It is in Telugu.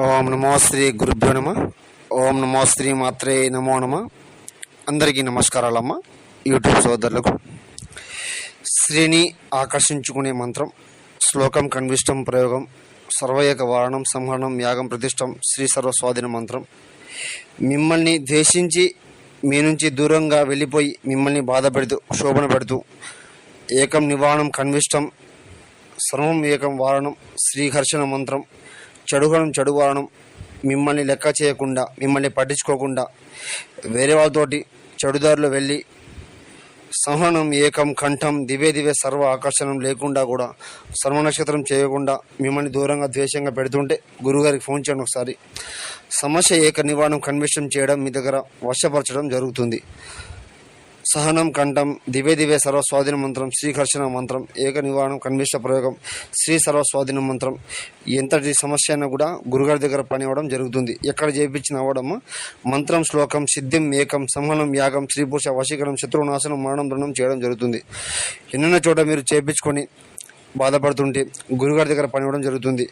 ఓం నమో శ్రీ గురుభ్యో నమ. ఓం నమో శ్రీ మాత్రే నమో నమ. అందరికీ నమస్కారాలమ్మ. యూట్యూబ్ సోదరులకు శ్రీని ఆకర్షించుకునే మంత్రం శ్లోకం కన్విష్టం ప్రయోగం సర్వయక వారణం సంహరణం యాగం ప్రతిష్టం శ్రీ సర్వస్వాధీన మంత్రం. మిమ్మల్ని ద్వేషించి మీ నుంచి దూరంగా వెళ్ళిపోయి మిమ్మల్ని బాధ పెడుతూ శోభన పెడుతూ ఏకం నివారణం కన్విష్టం సర్వం ఏకం వారణం శ్రీహర్షణ మంత్రం చెడుగణం చెడువాడడం మిమ్మల్ని లెక్క చేయకుండా మిమ్మల్ని పట్టించుకోకుండా వేరే వాళ్ళతోటి చెడుదారిలో వెళ్ళి సంహనం ఏకం కంఠం దివే దివే సర్వ ఆకర్షణం లేకుండా కూడా సర్వ నక్షత్రం చేయకుండా మిమ్మల్ని దూరంగా ద్వేషంగా పెడుతుంటే గురుగారికి ఫోన్ చేయండి ఒకసారి. సమస్య ఏక నివారణం కన్విషన్ చేయడం మీ దగ్గర వశపరచడం జరుగుతుంది. సహనం కంఠం దివే దివే సర్వస్వాధీన మంత్రం శ్రీకర్షణ మంత్రం ఏక నివారణం కన్విష్ట ప్రయోగం శ్రీ సర్వస్వాధీన మంత్రం. ఎంతటి సమస్య అయినా కూడా గురుగారి దగ్గర పని అవ్వడం జరుగుతుంది. ఎక్కడ చేయించిన అవ్వడం మంత్రం శ్లోకం సిద్ధిం ఏకం సంహనం యాగం శ్రీపురుష వశీకరణం శత్రునాశనం మరణం దండం చేయడం జరుగుతుంది. ఎన్నెన్నో చోట మీరు చేయించుకొని బాధపడుతుంటే గురుగారి దగ్గర పని ఇవ్వడం జరుగుతుంది.